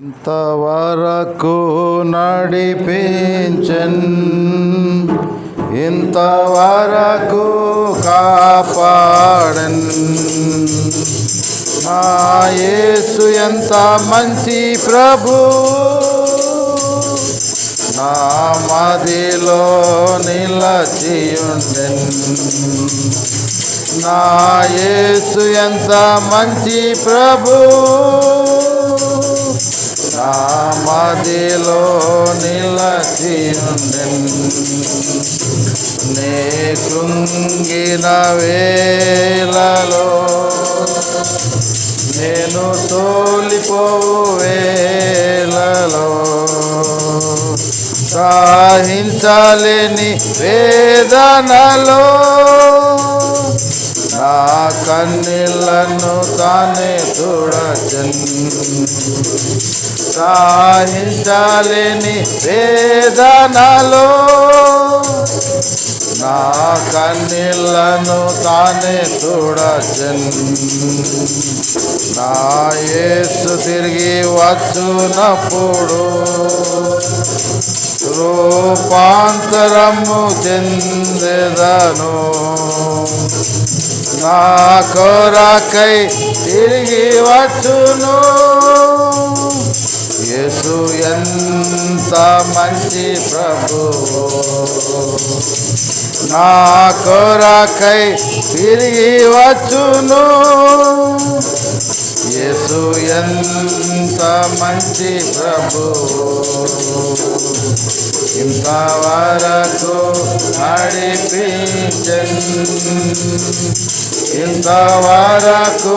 ఇంతవరకు నడిపించన్ ఇంతవరకు కాపాడన్. నా యేసు ఎంత మంచి ప్రభు నా మదిలో నిలచియుండెన్ నా యేసు ఎంత మంచి ప్రభు మదిలో నిలచియుండెన్ నే కృంగిన వేలలో నేను తోలిపోవు వేలలో సాహించలేని వేదనలో నా కన్నీళ్ళను తానే చూడచన్. సాహించలేని వేదనలో నా కన్నీళ్ళను తానే చూడచన్. నా యేసు తిరిగి వచ్చునప్పుడు రూపాంతరము చెందెదను నా కొరకై తిరిగి వచ్చును. యేసు ఎంత మంచి ప్రభు నా కొరకై తిరిగి వచ్చును. యేసు ఎంత మంచి ప్రభు ఇంతవరకు నడిపి ఇంతవరకు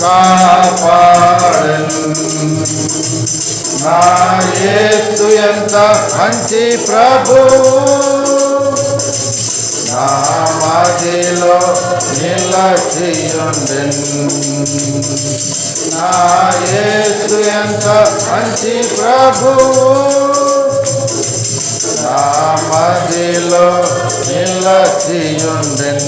కాపాడన్. నా యేసు ఎంత మంచి ప్రభు. నా మదిలో నిలచియుండెన్. నా యేసు ఎంత మంచి ప్రభు. నా మదిలో నిలచియుండెన్